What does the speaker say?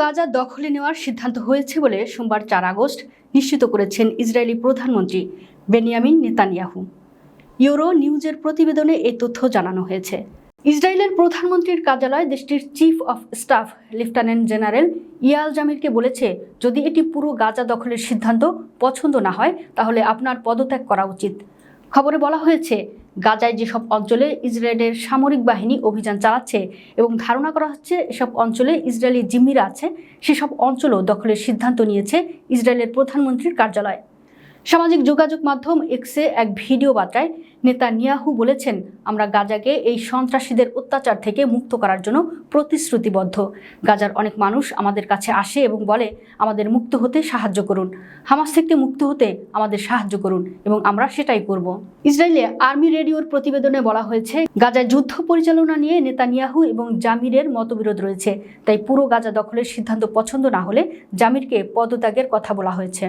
গাজা দখলে নেওয়ার সিদ্ধান্ত হয়েছে বলে সোমবার চার আগস্ট নিশ্চিত করেছেন ইসরায়েলি প্রধানমন্ত্রী বেনিয়ামিন নেতানিয়াহু। ইউরো নিউজের প্রতিবেদনে এই তথ্য জানানো হয়েছে। ইসরায়েলের প্রধানমন্ত্রীর কার্যালয় দেশটির chief of staff, lieutenant general Eyal জামিরকে বলেছে, যদি এটি পুরো গাজা দখলের সিদ্ধান্ত পছন্দ না হয়, তাহলে আপনার পদত্যাগ করা উচিত। খবরে বলা হয়েছে গাজায় যেসব অঞ্চলে ইসরায়েলের সামরিক বাহিনী অভিযান চালাচ্ছে এবং ধারণা করা হচ্ছে এসব অঞ্চলে ইসরায়েলি জিম্মিরা আছে, সেসব অঞ্চলও দখলের সিদ্ধান্ত নিয়েছে ইসরায়েলের প্রধানমন্ত্রীর কার্যালয়। সামাজিক যোগাযোগ মাধ্যম এক্সে এক ভিডিও বার্তায় নেতা নিয়াহু বলেছেন, আমরা গাজাকে এই সন্ত্রাসীদের অত্যাচার থেকে মুক্ত করার জন্য প্রতিশ্রুতিবদ্ধ। গাজার অনেক মানুষ আমাদের কাছে আসে এবং বলে, আমাদের মুক্ত হতে সাহায্য করুন। হামাস থেকে মুক্ত হতে আমাদের সাহায্য করুন এবং আমরা সেটাই করব। ইসরায়েলে আর্মি রেডিওর প্রতিবেদনে বলা হয়েছে, গাজায় যুদ্ধ পরিচালনা নিয়ে নেতানিয়াহু এবং জামিরের মতবিরোধ রয়েছে। তাই পুরো গাজা দখলের সিদ্ধান্ত পছন্দ না হলে জামিরকে পদত্যাগের কথা বলা হয়েছে।